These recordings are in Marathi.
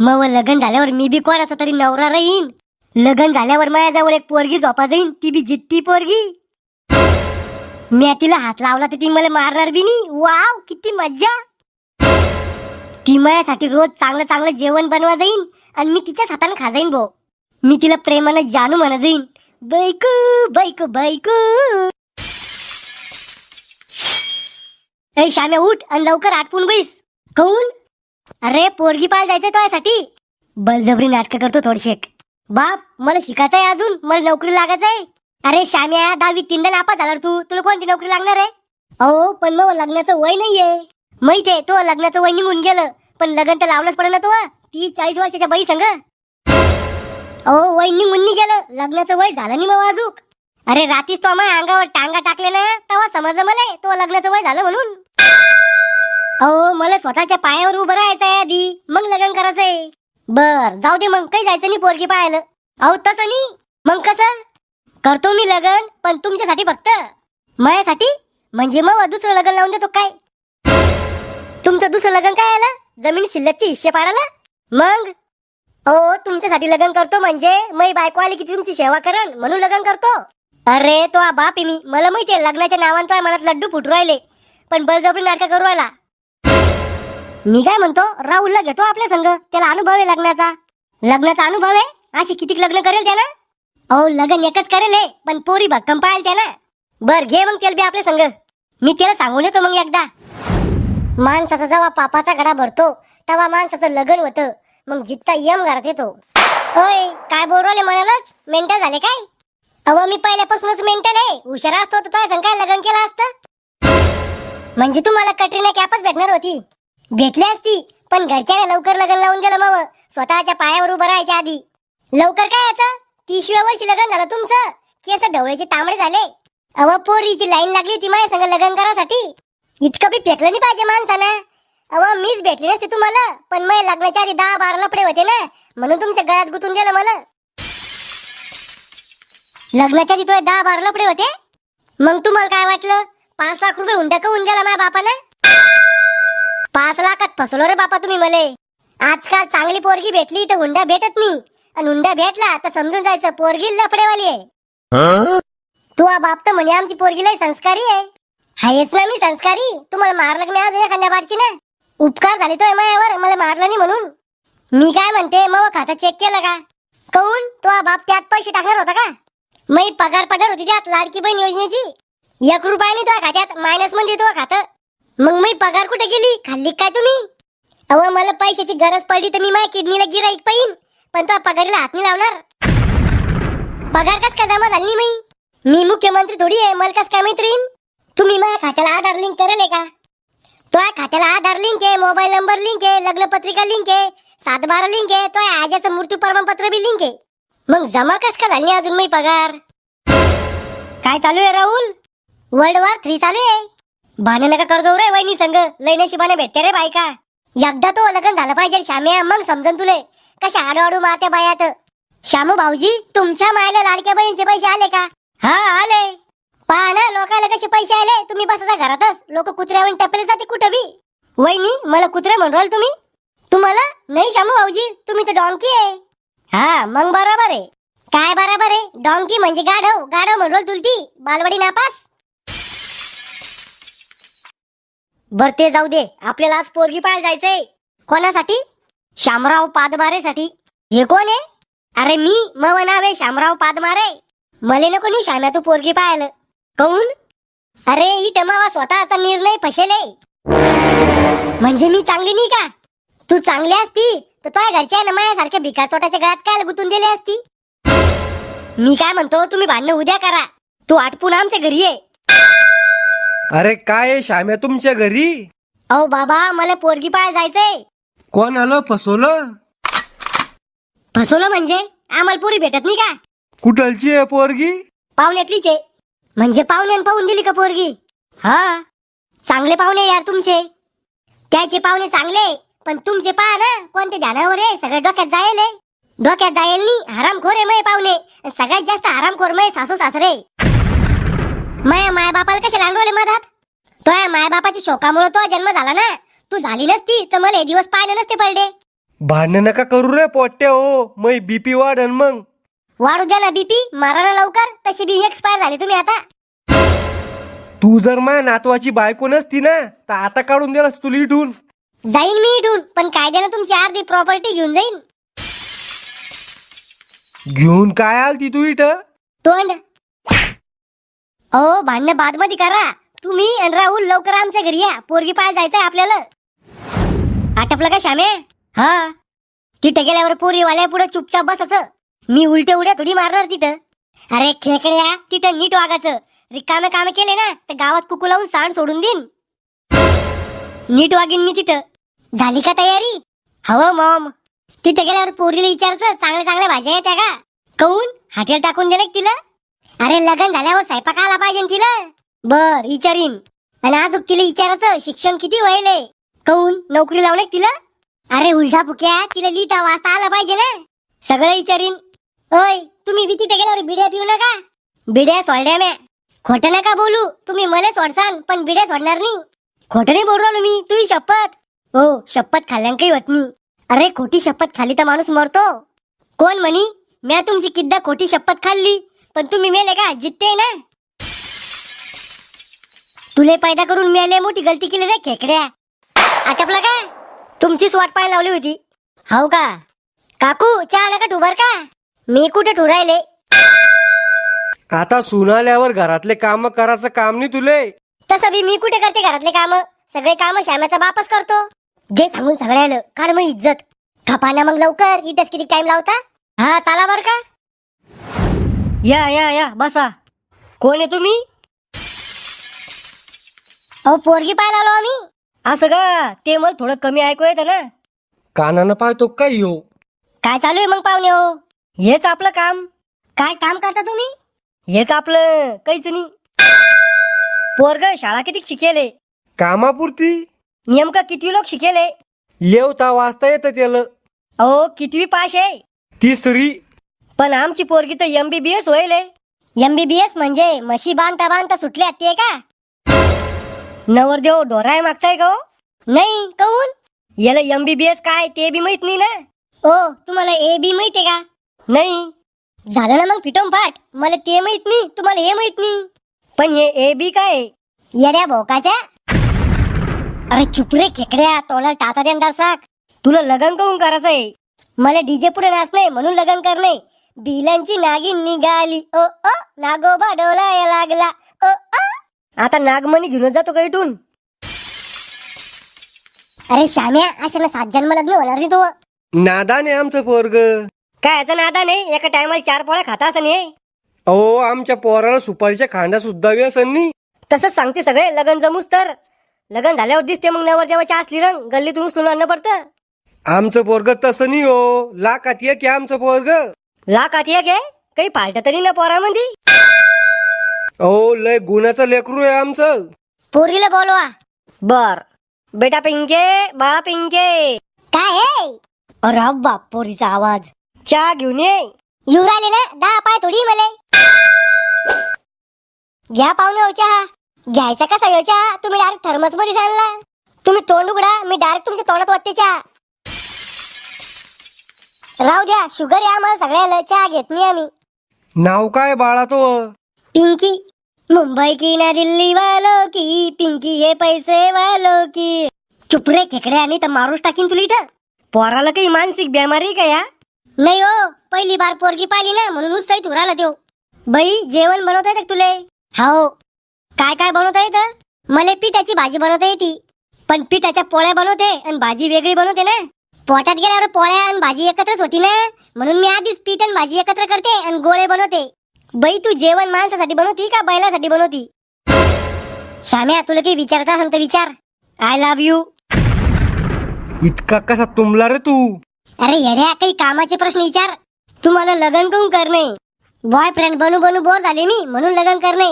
मग लग्न झाल्यावर मी बी कोणाचा तरी नवरा राहीन. लग्न झाल्यावर माझ्याजवळ एक पोरगी झोपा जाईन ती बी जित्ती पोरगी. मी तिला हात लावला तर ती मला मारणार बी नाही. वाव किती मज्जा. ती माझ्यासाठी रोज चांगलं चांगलं जेवण बनवा जाईन आणि मी तिच्याच हाताने खा जाईन भो मी तिला प्रेमानं जानू म्हणा जाईन. बैकू बैकू बैकू. श्याम्या उठ आणि लवकर आटपून बैस. कौन? अरे पोरगी पाल जायचंय तुझ्यासाठी. बळजबरी नाटक करतो थोडशेक बाप मला शिकायचंय अजून? मला नोकरी लागायचं आहे अरे श्याम्या दहावी तीनदा नापास झाला तू. तुला कोणती नोकरी लागणार आहे? अहो पण मग लग्नाचं वय नाहीये. माहितीये तो लग्नाचं वय निघून गेलं. पण लग्न तर लावलंच पडेल ना तो ती चाळीस वर्षाच्या बाई संग. अहो वय निघून नाही गेलं. लग्नाचं वय झालं नाही मग अजूक अरे रात्रीच तो आम्हाला अंगावर टांगा टाकले ना. तेव्हा समजलं मला तो लग्नाचं वय झालं म्हणून. अहो मला स्वतःच्या पायावर उभं राहायचं आहे आधी. मग लग्न करायचंय. बर जाऊ दे मग. काही जायचं नाही पोरगी पाहायला. अहो तसं नाही. मग कसं? करतो मी लग्न पण तुमच्यासाठी फक्त. माझ्यासाठी? म्हणजे मग दुसरं लग्न लावून देतो काय? तुमचं दुसरं लग्न काय आलं? जमीन शिल्लकचे हिस्से पाडाला मग? अहो तुमच्यासाठी लग्न करतो म्हणजे मै बायको आली की तुमची सेवा करन म्हणून लग्न करतो. अरे तो हा बाप मी. मला माहितीये लग्नाच्या नावान तो मनात लड्डू फुटू राहिले. पण बळजबरी नाटक करू आला मी काय म्हणतो राहुलला घेतो आपल्या संघ त्याला अनुभव आहे लग्नाचा. लग्नाचा अनुभव आहे? अशी कितीक लग्न करेल त्याला अहो लग्न एकच करेल हे, पण पोरी भक्कम पाळेल त्याला बर घे मग त्याला बी आपल्या संघ मी त्याला सांगून येतो मग एकदा. माणसाचा जेव्हा पापाचा घडा भरतो तेव्हा माणसाचं लग्न होतं. मग जित्ता यम घरात येतो. होय काय बोलवले म्हणालच मेंटल झाले काय? अहो मी पहिल्यापासूनच मेंटल आहे. हुशार असतो तर तुझ्या संग काय लग्न केलं असतं? म्हणजे तुम्हाला कटरीना कॅपच भेटणार होती. भेटली असती. पण घरच्या लवकर लग्न लावून गेलं मग स्वतःच्या पायावर उभं राहायच्या आधी. लवकर काय याचं? तीसव्या वर्षी लग्न झालं तुमचं. केस ढवळ्याचे तांबडे झाले. अव पोरीची लाईन लागली होती माझ्या संग लग्न करासाठी. इतकं बी फेकलं नाही पाहिजे माणसाला अव मीच भेटली नसते तुम्हाला. पण मग लग्नाच्या आधी दहा बारा लपडे होते ना. म्हणून तुमच्या गळ्यात गुतून गेलं मला. लग्नाच्या आधी तुझे दहा बारा लपडे होते? मग तुम्हाला काय वाटलं? पाच लाख रुपये हुंडा होऊन गेला माझ्या बापाला पाच लाखात फसलो रे बापा तुम्ही मले. आजकाल चांगली पोरगी भेटली तर हुंडा भेटत नाही आणि हुंडा भेटला तर समजून जायचं पोरगी लफडेवाली आहे. तू हा बाप तर म्हणे आमची पोरगी लय संस्कारी आहे. हायच ना मी संस्कारी. तुम्हाला मारलं की मी अजून एखाद्या बारची ना? उपकार झाले तो मायावर मला मारलं नाही म्हणून. मी काय म्हणते मग खातं चेक केलं का? कहून तो हा बाप त्यात पैसे टाकणार होता का? मी पगार पडणार होती त्यात लाडकी बहीण योजनेची. एक रुपयाने तुझ्या खात्यात मायनसमध्ये तुझं खातं. मग मी पगार कुठे गेली? खाल्ली काय तुम्ही? अहो मला पैशाची गरज पडली तर मी माझ्या किडनीला गिराईक पाहिन पण तो पगारीला हात नाही लावणार. पगार कस काय जमा झाली नाही मी? मी मुख्यमंत्री थोडी आहे मला कस काय मैत्रीण? तुम्ही माझ्या खात्याला आधार लिंक करेल का? तो खात्याला आधार लिंक आहे मोबाईल नंबर लिंक आहे लग्न पत्रिका लिंक आहे सात बारा लिंक आहे तो आजाचं मृत्यू प्रमाणपत्र बी लिंक आहे. मग जमा कस का झाली अजून मी पगार? काय चालू आहे राहुल? वर्ल्ड वॉर थ्री चालू आहे. भाने नका कर्ज रे वहिनी संग. लय नशिबाने भेटते रे बायका. एकदा तो लग्न झालं पाहिजे श्याम्या मग समजन तुले. कशा आडू आडू मारते बायात. श्यामू भाऊजी तुमच्या मायला लाडक्या बहिणीचे पैसे आले का? हा आले. पहा ना लोकांना कसे पैसे आले? तुम्ही बसता घरातच. लोक कुत्र्यावर टपले जाते कुठं बी. वहिनी मला कुत्रे म्हणून तुम्ही? तुम्हाला? नाही श्यामू भाऊजी तुम्ही तर डॉंकी आहे. हा मग बरोबर आहे. काय बरोबर आहे? डॉंकी म्हणजे गाढव. गाढव म्हणून तुलती. बालवाडी नापास. बर ते जाऊ दे. आपल्याला आज पोरगी पाहायला जायचंय. कोणासाठी? शामराव पादमारेसाठी. हे कोण आहे? अरे मी नाव आहे शामराव पादमारे. मले नको नाही श्याम्या तू पोरगी पाहायला. कोण अरे ही टमावा स्वतःचा निर्णय फसेले. म्हणजे मी चांगली नाही का? तू चांगली असती तर तुझ्या घरच्या ना माझ्यासारख्या भिकार चोटाच्या गळ्यात काय गुतून दिली असती? मी काय म्हणतो तुम्ही भांडणं उद्या करा. तू आटपून आमच्या घरी ये. अरे काय श्याम्या तुमच्या घरी? अहो बाबा मला पोरगी पाहायला जायचंय. कोण आलं? फसवलं? फसवलं म्हणजे? आम्हाला पोरी भेटत नाही का? कुठलची आहे पोरगी? पाहुण्यातलीच आहे. म्हणजे पाहुण्यानं पाहून दिली का पोरगी? हा. चांगले पाहुणे यार तुमचे. त्याचे पाहुणे चांगले पण तुमचे पहा ना कोणते ध्यानावर आहे? सगळं डोक्यात जायल. आहे डोक्यात जायल नाही. हरामखोर आहे मय पाहुणे. सगळ्यात जास्त हरामखोर मय सासू सासरे माया माय बापाला कशा लागले मधात? तो माय बापाच्या शोकामुळे तो जन्म झाला ना. तू झाली नसती तर मला हे दिवस पाहिले नसते पडले. भांडण नका करू रे पोट्या हो. मै बीपी वाढन मग. वाढू द्या ना बीपी मारा ना लवकर. तशी बी एक्सपायर झाली तुम्ही आता. तू जर माझ्या नातवाची बायको नसती ना तर आता काढून दिलास तुला इथून जाईन मी इथून पण कायद्यानं तुमची अर्धी प्रॉपर्टी घेऊन जाईन. घेऊन काय आलती तू इथं? तोंड अहो भांडणं बादमध्ये करा. तुम्ही आणि राहुल लवकर आमच्या घरी या. पोरगी पाय जायचंय आपल्याला. आटपलं का श्यामे? हा. तिथं गेल्यावर पोरीवाल्या पुढे चुपचाप बसायचं. मी उलट्या उड्या थोडी मारणार तिथं. अरे खेकड्या तिथं नीट वागायचं. रिकामे कामे केले ना तर गावात कुकू लावून सांड सोडून देईन. नीट वागीन मी तिथं. झाली का तयारी? हवं मॉम. तिथं गेल्यावर पोरीला विचारायचं चांगल्या चांगल्या भाज्या येत्या का? काऊन हॉटेल टाकून दे ना तिला. अरे लग्न झाल्यावर स्वयंपाक आला पाहिजे तिला? बर विचारीन. आणि आज तिला विचारायचं शिक्षण किती व्हायले काऊन नोकरी लावले तिला? अरे उलटा फुक्या तिला लिहिता वाचता आला पाहिजे ना? सगळं विचारीन. ओय तुम्ही बी गेल्यावर बिड्या पिऊ नका. बिड्या सोडल्या म्या. खोटं नका बोलू. तुम्ही मला सोडसान पण बिड्या सोडणार नाही. खोटं नाही बोललो ना मी. तुझी शपथ. हो शपथ खाल्ल्यान काही होत नाही. अरे खोटी शपथ खाली तर माणूस मरतो. कोण म्हणी? म्या तुमची किद्दा खोटी शपथ खाल्ली? पण तुम्ही मेले का? जित्ते ना. तुले पैदा करून मेले मोठी गलती केली रे खेकड्या. आटपला का? तुमचीच वाट पाय लावली होती. हो का? काकू चहा नका ठुबर का? मी कुठे ठुरायले आता सुनाल्यावर घरातले काम करायचं काम नाही तुले. तसं बी मी कुठे करते घरातले काम? सगळे काम श्यामाचा बापच करतो. जे सांगून सगळ्याला काढ मग इज्जत. खपा ना मग लवकर. इथंच किती टाइम लावता? हा चाला बर का? या या या बसा. कोण आहे तुम्ही? अहो पोरगी पाहायला आलो आम्ही. असं का? ते मला थोडं कमी ऐकू येतं ना. कानानं पाहतो काय हो काय चालू आहे मग पाहुणे हो? हेच आपलं काम. काय काम करता तुम्ही? हेच आपलं काहीच नाही. पोरग शाळा किती शिकेले कामापुरती? नेमकं किती लोक शिकेले येवता वाचता येतं त्याला. अहो कितवी पास आहे? तिसरी. पण आमची पोरगी तर एम बी बी एस होईल एमबीबीएस म्हणजे म्हशी बांधता बांधता सुटले ते का? नवरदेव डोराय मागचा आहे का हो? नाही काऊन? याला एम बी बी एस काय ते बी माहीत नाही ना. ओ तुम्हाला ए बी माहितीये का? नाही. झालं ना मग फिटोम फाट मला ते माहीत नाही तुम्हाला हे माहीत नाही. पण हे ए बी काय? आहे? येड्या भोकाच्या? अरे चुप रे खेकड्या तोंडाला टाचा द्या साक तुला लग्न करून करायचं आहे मला डीजे पुढे नाचणे म्हणून लग्न करणे बिलांची नागिन निघाली. ओ ओ नागोबा डोलाया लागला. ओ ओ. आता नागमणी घेऊन जातो का इथून? अरे श्याम्या अशा सात जन्म लग्न होणार नाही तो. नादाने आमचं पोरग. काय याचा नादा नाही एका टायमाला चार पोळ्या खाता असं नाही अहो आमच्या पोराला सुपारीच्या खांदा सुद्धा नाही तसंच सांगते सगळे लग्न जमूस तर. लग्न झाल्यावर दिसते मग नवर देवाची असली रंग. गल्लीतून उचलून आणणं पडतं. आमचं पोरग तसं नाही हो. लाखात एक आहे आमचं पोरग. लाखात एक आहे? काही फालट तरी ना पोरामध्ये. अहो लय गुणाचं लेकरू आहे आमचं. पोरीला बोलवा. बर. बेटा पिंके बाळा पिंके. काय आहे अरे बाप पोरीचा आवाज. चहा घेऊन ये. येऊ राहिले ना? दहा पाय थोडी मले. घ्या पाहुणे हो चहा. घ्यायचा कसा येऊ चहा? तुम्ही डायरेक्ट थर्मसमध्ये सांगला तुम्ही तोंड उघडा मी डायरेक्ट तुमच्या तोंडात वाटते चहा. राहू द्या शुगर आहे आम्हाला सगळ्याला चहा घेत नाही आम्ही. नाव काय बाळा तो? पिंकी. मुंबई की ना दिल्ली वालो की पिंकी हे पैसे वालो की. चुप रे खेकडे आणि तर मारूच टाकीन तुला इथं. पोराला काही मानसिक बिमारी का या? नाही हो पहिली बार पोरगी पाहिली ना म्हणून उत्साहित उराला त्यो बाई जेवण बनवता येतं का तुले? हो. काय काय बनवता येतं? मला पिठाची भाजी बनवता येते. पण पिठाच्या पोळ्या बनवते आणि भाजी वेगळी बनवते ना. पोटात गेल्यावर पोळ्या आणि भाजी एकत्रच होती ना? म्हणून मी आधीच पीठ आणि भाजी एकत्र करते आणि गोळे बनवते. बाई तू जेवण माणसासाठी बनवती का बैलासाठी बनवती? श्याम्या तुला काही विचारायचं असेल तर विचार. आय लव्ह यू इतका कसा तुंबला रे तू? अरे येड्या काही कामाचे प्रश्न विचार. तुम्हाला लग्न करून करणे बॉयफ्रेंड बनू बनू बोर झाले मी म्हणून लग्न करणे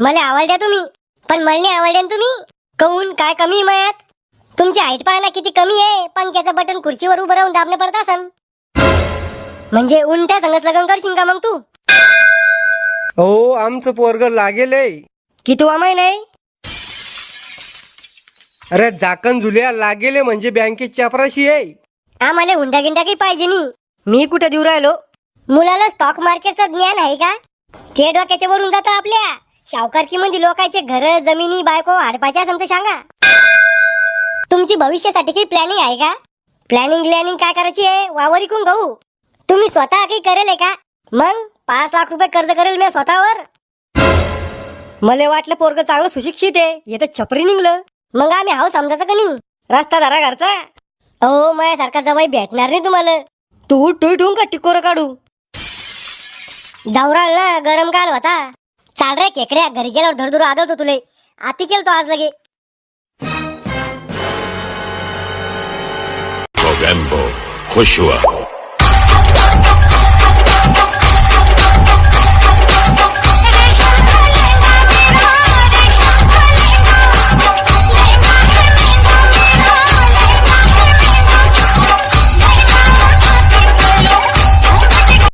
मला आवडल्या तुम्ही पण मला नाही आवडल्या ना तुम्ही? कहून काय कमी मयात? तुमची हाईट पाहायला किती कमी आहे? पंख्याचं बटन खुर्चीवर उभं राहून दाबणे पडत असन म्हणजे उलट्या संगच लग्न करशील का मग तू? अहो आमचं पोरग लागेल आहे. कितवा महिना आहे? अरे जाकण झुल्या लागेले म्हणजे बँकेत चपराशी आहे. आम्हाला हुंडा गिंडा काही पाहिजे नाही. मी कुठे देऊ राहिलो? मुलाला स्टॉक मार्केटचं ज्ञान आहे का? ते डोक्याच्या वरून जातं आपल्या. सावकारकी मध्ये लोकांचे घर जमिनी बायको हाडपाच्या समजा सांगा. तुमची भविष्यासाठी काही प्लॅनिंग आहे का? प्लॅनिंग ग्लॅनिंग काय करायची आहे? वावर इकून गहू तुम्ही स्वतः काही करेल आहे का? मग पाच लाख रुपये कर्ज करेल मी स्वतःवर. मला वाटलं पोरग चांगलं सुशिक्षित आहे. हे तर छपरी निघलं. मग आम्ही हाव समजायचं का नाही? रस्ता धरा घरचा. अहो माझ्यासारखा जवाई भेटणार नाही तुम्हाला. तू टुई ठेवून का टिकोर काढू. जाऊ ना गरम काल होता. चाल रे केकड्या घरी गेल्यावर धडधड आदळतो तुले. आती केलं तो आज लगे. tremble, Hushua.